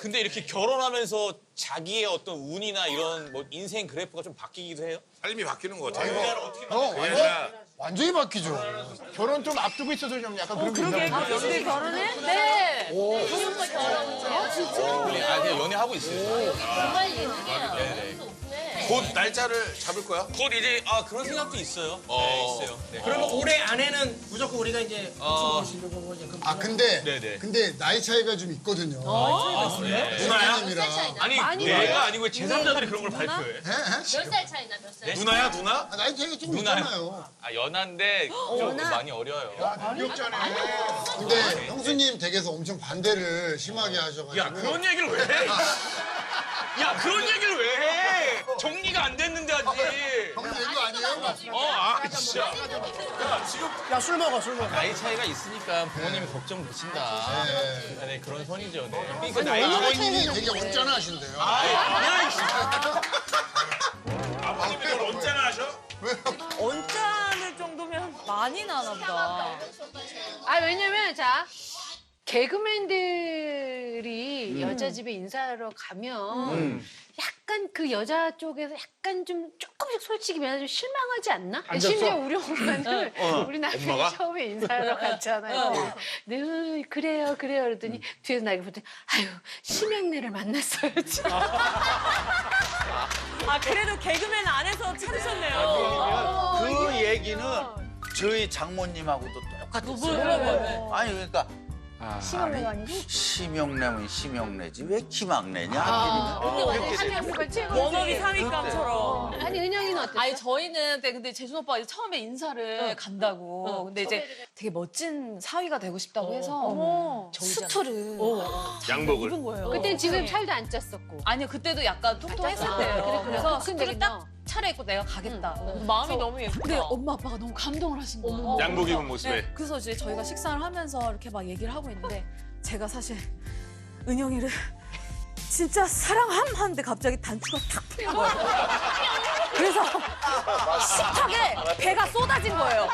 근데 이렇게 결혼하면서 자기의 어떤 운이나 이런 뭐 인생 그래프가 좀 바뀌기도 해요? 삶이 바뀌는 것 같아요. 어, 왜냐면 완전, 완전히 바뀌죠. 결혼 좀 앞두고 있어서 좀 약간 그런 게 그러게 있나 그 연대 결혼해? 네. 아 그냥 연애하고 있어요. 정말 예능이야. 곧 날짜를 잡을 거야? 곧 이제 아 그런 생각도 있어요. 네, 있어요. 네. 그러면 올해 안에는 무조건 우리가 이제 어, 아, 근데, 네네. 근데 나이 차이가 좀 있거든요. 누나야? 누나님이랑. 아니 내가 아니고 제3자들이 그런 걸 발표해. 몇 살 차이나 몇 살? 누나야 누나? 아, 나이 차이가 좀 누나요? 있잖아요. 아 연한데 좀 많이 어려요. 근데 형수님 댁에서 엄청 반대를 심하게 하셔가지고. 야 그런 얘기를 왜 해? 야 그런 얘기를 안 됐는데 아직. 형 얘기 아니에요? 어, 아 진짜. 야술 먹어 술 먹어. 나이 차이가 있으니까 부모님이 걱정되신다. 네. 네, 그런 선이죠. 네. 그러니까 나이 아버님이 되게 언짢아하신대요. 아버님이 널 언제나 하셔? 언짢을 정도면 많이 나나 보다. 아 왜냐면 자 개그맨들이 여자 집에 인사하러 가면 약간 그 여자 쪽에서 약간 좀 조금씩 솔직히 말해서 좀 실망하지 않나? 심지어 우리 엄마는 우리 남편이 엄마가? 처음에 인사하러 갔잖아요. 네 그래요 그래요 그랬더니 뒤에서 나게 보더니 아유 심양래를 만났어요. 지금. 아 그래도 개그맨 안에서 찾으셨네요. 그 얘기는 저희 장모님하고도 똑같았어요. 아니 그러니까 심형래가 아니고 심형래면 심형래지 왜 김학래냐? 근데 원래 한명수가 최고. 워너비 사윗감처럼. 아니 은영이는 어땠어? 아니 저희는 네, 근데 재준 오빠가 이제 처음에 인사를 간다고 근데 이제 되게 멋진 사위가 되고 싶다고 해서 어머. 수트를 양복을. 입은 거예요. 그땐 지금 살도 안 쪘었고. 아니요 그때도 약간 통통했을 때예요. 그래, 그래. 그래서 수트를 딱 차려입고 내가 가겠다. 마음이 너무 예쁘다. 근데 엄마 아빠가 너무 감동을 하신 거예요. 양복 입은 모습에. 네, 그래서 이제 저희가 식사를 하면서 이렇게 막 얘기를 하고 있는데 제가 사실 은영이를 진짜 사랑함 하는데 갑자기 단추가 탁 풀린 거예요. 그래서 식탁에 배가 쏟아진 거예요.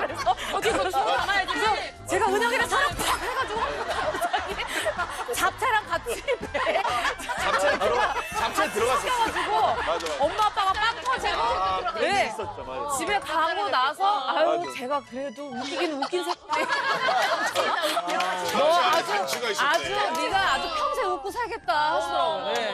그래서 어디서 손을 담아야지. 제가 은영이를 사랑 팍 해가지고 갑자기 잡채랑 같이 집에 가고 나서 아유 제가 그래도 웃기긴 웃긴 새끼. 너 아주 단추가 있었대. 아주 네가 아주 평생 웃고 살겠다 하시더라고요. 네.